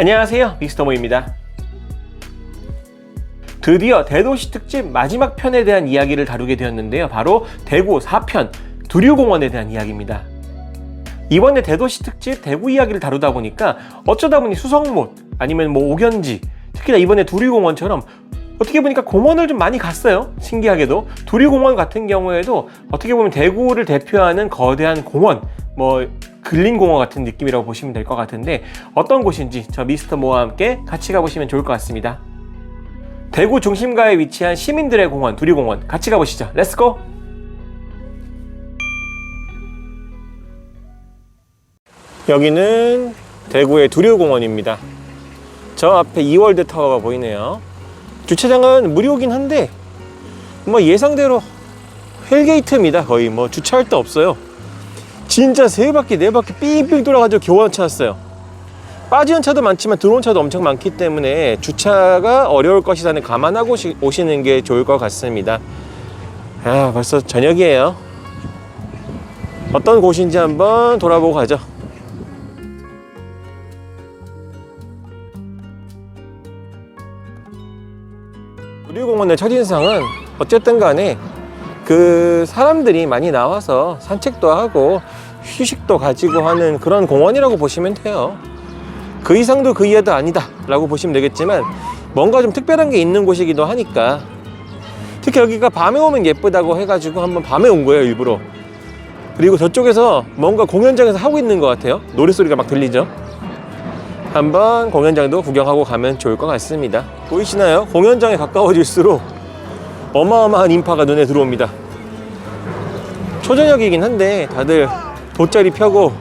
안녕하세요 미스터 모입니다. 드디어 대도시 특집 마지막 편에 대한 이야기를 다루게 되었는데요. 바로 대구 4편 두류공원에 대한 이야기입니다. 이번에 대도시 특집 대구 이야기를 다루다 보니까 어쩌다 보니 수성못 아니면 뭐 오견지 특히나 이번에 두류공원처럼 어떻게 보니까 공원을 좀 많이 갔어요. 신기하게도 두류공원 같은 경우에도 어떻게 보면 대구를 대표하는 거대한 공원, 뭐 근린공원 같은 느낌이라고 보시면 될 것 같은데 어떤 곳인지 저 미스터 모와 함께 같이 가보시면 좋을 것 같습니다. 대구 중심가에 위치한 시민들의 공원 두류공원 같이 가보시죠. 렛츠고! 여기는 대구의 두류공원입니다. 저 앞에 이월드 타워가 보이네요. 주차장은 무료긴 한데 뭐 예상대로 헬게이트입니다. 거의 뭐 주차할 데 없어요. 진짜 세 바퀴 네 바퀴 삥삥 돌아가지고 하나 찾았어요. 빠지는 차도 많지만 들어온 차도 엄청 많기 때문에 주차가 어려울 것이라는 감안하고 오시- 오시는 게 좋을 것 같습니다. 아 벌써 저녁이에요. 어떤 곳인지 한번 돌아보고 가죠. 우리 공원의 첫인상은 어쨌든 간에 그 사람들이 많이 나와서 산책도 하고 휴식도 가지고 하는 그런 공원이라고 보시면 돼요. 그 이상도 그 이하도 아니다 라고 보시면 되겠지만 뭔가 좀 특별한 게 있는 곳이기도 하니까 특히 여기가 밤에 오면 예쁘다고 해가지고 한번 밤에 온 거예요 일부러 그리고 저쪽에서 뭔가 공연장에서 하고 있는 것 같아요 노래소리가 막 들리죠 한번 공연장도 구경하고 가면 좋을 것 같습니다. 보이시나요? 공연장에 가까워질수록 어마어마한 인파가 눈에 들어옵니다. 초저녁이긴 한데 다들 돗자리 펴고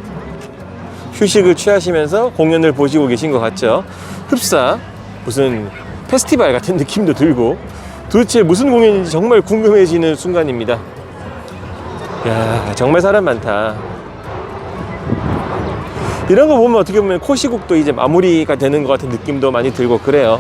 휴식을 취하시면서 공연을 보시고 계신 것 같죠? 흡사 무슨 페스티벌 같은 느낌도 들고 도대체 무슨 공연인지 정말 궁금해지는 순간입니다. 야 정말 사람 많다. 이런 거 보면 어떻게 보면 코시국도 이제 마무리가 되는 것 같은 느낌도 많이 들고 그래요.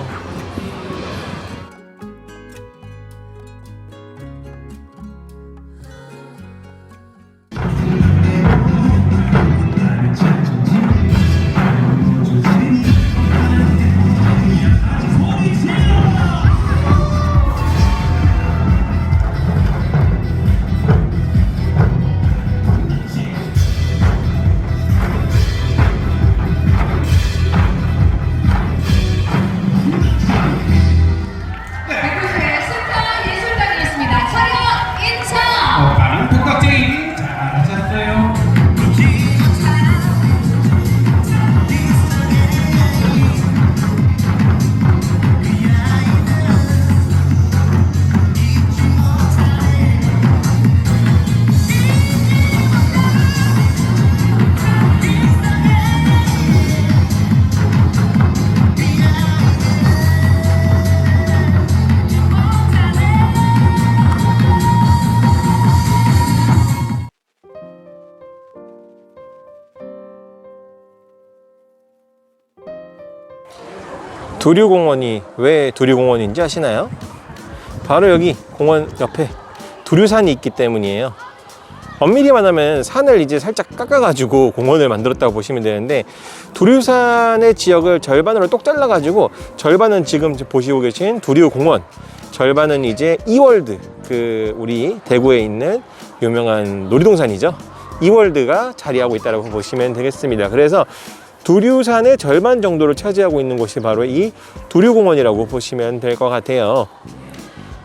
두류공원이 왜 두류공원인지 아시나요? 바로 여기 공원 옆에 두류산이 있기 때문이에요. 엄밀히 말하면 산을 이제 살짝 깎아가지고 공원을 만들었다고 보시면 되는데 두류산의 지역을 절반으로 똑 잘라가지고 절반은 지금 보시고 계신 두류공원, 절반은 이제 이월드 그 우리 대구에 있는 유명한 놀이동산이죠. 이월드가 자리하고 있다고 보시면 되겠습니다. 그래서 두류산의 절반 정도를 차지하고 있는 곳이 바로 이 두류공원이라고 보시면 될 것 같아요.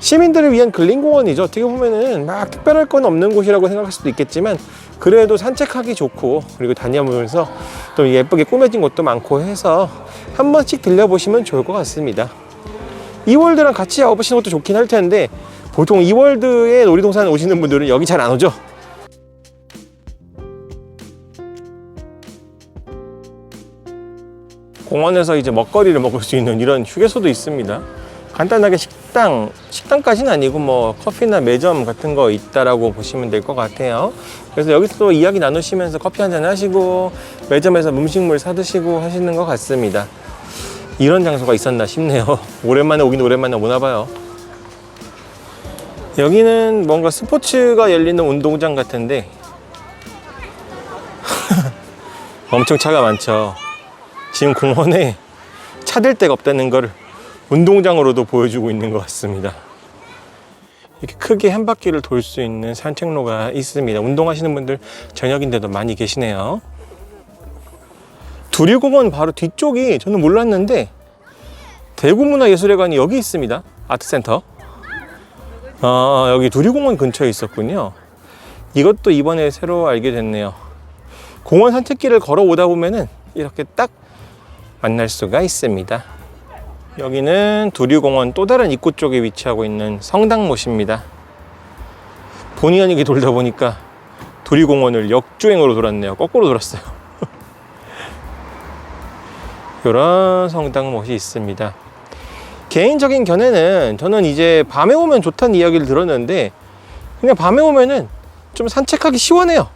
시민들을 위한 근린공원이죠. 어떻게 보면은 막 특별할 건 없는 곳이라고 생각할 수도 있겠지만 그래도 산책하기 좋고 그리고 다녀보면서 또 예쁘게 꾸며진 곳도 많고 해서 한 번씩 들려보시면 좋을 것 같습니다. 이월드랑 같이 와보시는 것도 좋긴 할 텐데 보통 이월드에 놀이동산 오시는 분들은 여기 잘 안 오죠. 공원에서 이제 먹거리를 먹을 수 있는 이런 휴게소도 있습니다. 간단하게 식당, 식당까지는 아니고 뭐 커피나 매점 같은 거 있다라고 보시면 될 것 같아요. 그래서 여기서 또 이야기 나누시면서 커피 한 잔 하시고 매점에서 음식물 사 드시고 하시는 것 같습니다. 이런 장소가 있었나 싶네요. 오랜만에 오긴 오랜만에 오나 봐요. 여기는 뭔가 스포츠가 열리는 운동장 같은데 엄청 차가 많죠. 지금 공원에 차댈 데가 없다는 걸 운동장으로도 보여주고 있는 것 같습니다. 이렇게 크게 한 바퀴를 돌 수 있는 산책로가 있습니다. 운동하시는 분들 저녁인데도 많이 계시네요. 두리공원 바로 뒤쪽이 저는 몰랐는데 대구문화예술회관이 여기 있습니다. 아트센터. 아, 여기 두리공원 근처에 있었군요. 이것도 이번에 새로 알게 됐네요. 공원 산책길을 걸어오다 보면은 이렇게 딱 만날 수가 있습니다. 여기는 두리공원 또 다른 입구 쪽에 위치하고 있는 성당못입니다. 본의 아니게 돌다 보니까 두리공원을 역주행으로 돌았네요. 거꾸로 돌았어요. 이런 성당못이 있습니다. 개인적인 견해는 저는 이제 밤에 오면 좋다는 이야기를 들었는데 그냥 밤에 오면은 좀 산책하기 시원해요.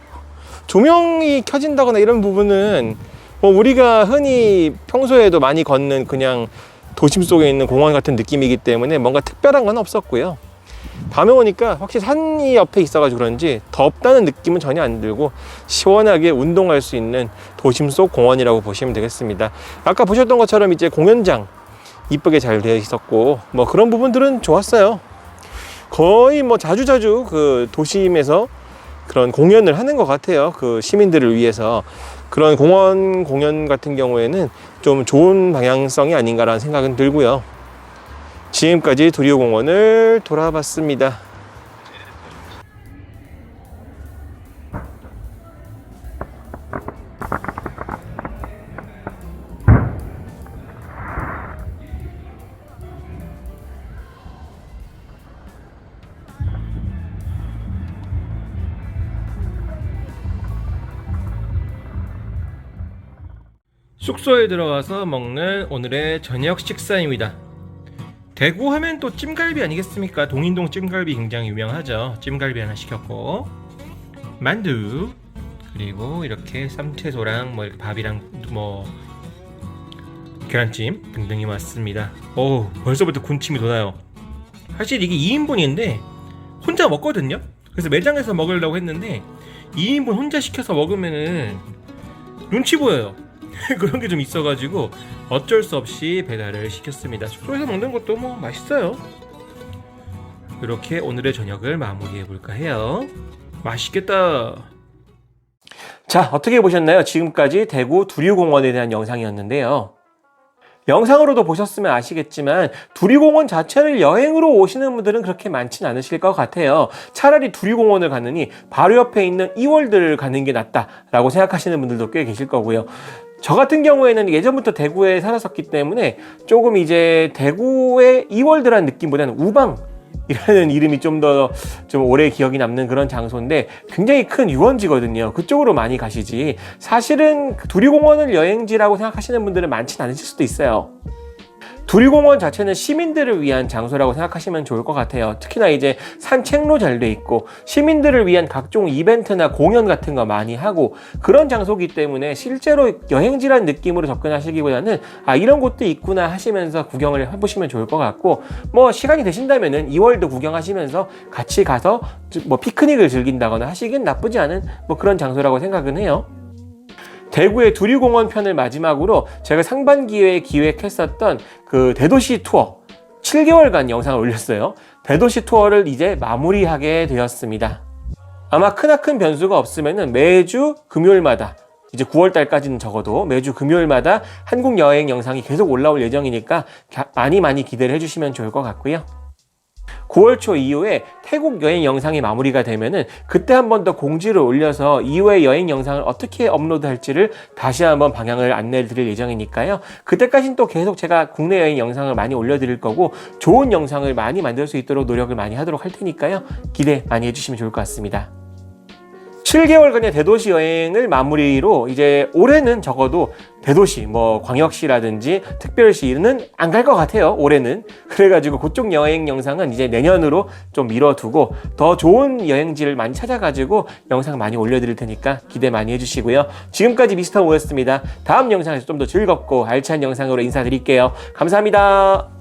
조명이 켜진다거나 이런 부분은 뭐 우리가 흔히 평소에도 많이 걷는 그냥 도심 속에 있는 공원 같은 느낌이기 때문에 뭔가 특별한 건 없었고요. 밤에 오니까 확실히 산이 옆에 있어가지고 그런지 덥다는 느낌은 전혀 안 들고 시원하게 운동할 수 있는 도심 속 공원이라고 보시면 되겠습니다. 아까 보셨던 것처럼 이제 공연장 이쁘게 잘 되어 있었고 뭐 그런 부분들은 좋았어요. 거의 뭐 자주자주 그 도심에서 그런 공연을 하는 것 같아요. 그 시민들을 위해서 그런 공원 공연 같은 경우에는 좀 좋은 방향성이 아닌가라는 생각은 들고요. 지금까지 두리오공원을 돌아봤습니다. 숙소에 들어와서 먹는 오늘의 저녁 식사입니다. 대구 하면 또 찜갈비 아니겠습니까? 동인동 찜갈비 굉장히 유명하죠. 찜갈비 하나 시켰고 만두 그리고 이렇게 쌈채소랑 뭐 밥이랑 뭐 계란찜 등등이 왔습니다. 오 벌써부터 군침이 도나요. 사실 이게 2인분인데 혼자 먹거든요. 그래서 매장에서 먹으려고 했는데 2인분 혼자 시켜서 먹으면은 눈치 보여요. 그런 게 좀 있어가지고 어쩔 수 없이 배달을 시켰습니다. 숙소에서 먹는 것도 뭐 맛있어요. 이렇게 오늘의 저녁을 마무리해 볼까 해요. 맛있겠다. 자, 어떻게 보셨나요? 지금까지 대구 두류공원에 대한 영상이었는데요. 영상으로도 보셨으면 아시겠지만 두리공원 자체를 여행으로 오시는 분들은 그렇게 많진 않으실 것 같아요. 차라리 두리공원을 가느니 바로 옆에 있는 이월드를 가는 게 낫다라고 생각하시는 분들도 꽤 계실 거고요. 저 같은 경우에는 예전부터 대구에 살았었기 때문에 조금 이제 대구의 이월드라는 느낌보다는 우방 이라는 이름이 좀더좀 오래 기억이 남는 그런 장소인데 굉장히 큰 유원지거든요. 그쪽으로 많이 가시지. 사실은 그 두리공원을 여행지라고 생각하시는 분들은 많진 않으실 수도 있어요. 두리공원 자체는 시민들을 위한 장소라고 생각하시면 좋을 것 같아요. 특히나 이제 산책로 잘 돼 있고 시민들을 위한 각종 이벤트나 공연 같은 거 많이 하고 그런 장소기 때문에 실제로 여행지란 느낌으로 접근하시기보다는 아 이런 곳도 있구나 하시면서 구경을 해보시면 좋을 것 같고 뭐 시간이 되신다면은 2월도 구경하시면서 같이 가서 뭐 피크닉을 즐긴다거나 하시긴 나쁘지 않은 뭐 그런 장소라고 생각은 해요. 대구의 두리공원 편을 마지막으로 제가 상반기에 기획했었던 그 대도시 투어 7개월간 영상을 올렸어요. 대도시 투어를 이제 마무리하게 되었습니다. 아마 크나큰 변수가 없으면 매주 금요일마다 이제 9월 달까지는 적어도 매주 금요일마다 한국 여행 영상이 계속 올라올 예정이니까 많이 많이 기대를 해주시면 좋을 것 같고요. 9월 초 이후에 태국 여행 영상이 마무리가 되면은 그때 한 번 더 공지를 올려서 이후에 여행 영상을 어떻게 업로드할지를 다시 한번 방향을 안내를 드릴 예정이니까요. 그때까지는 또 계속 제가 국내 여행 영상을 많이 올려드릴 거고 좋은 영상을 많이 만들 수 있도록 노력을 많이 하도록 할 테니까요. 기대 많이 해주시면 좋을 것 같습니다. 7개월간의 대도시 여행을 마무리로 이제 올해는 적어도 대도시 뭐 광역시라든지 특별시는 안 갈 것 같아요 올해는. 그래가지고 그쪽 여행 영상은 이제 내년으로 좀 미뤄두고 더 좋은 여행지를 많이 찾아가지고 영상 많이 올려드릴 테니까 기대 많이 해주시고요. 지금까지 미스터 모였습니다. 다음 영상에서 좀 더 즐겁고 알찬 영상으로 인사드릴게요. 감사합니다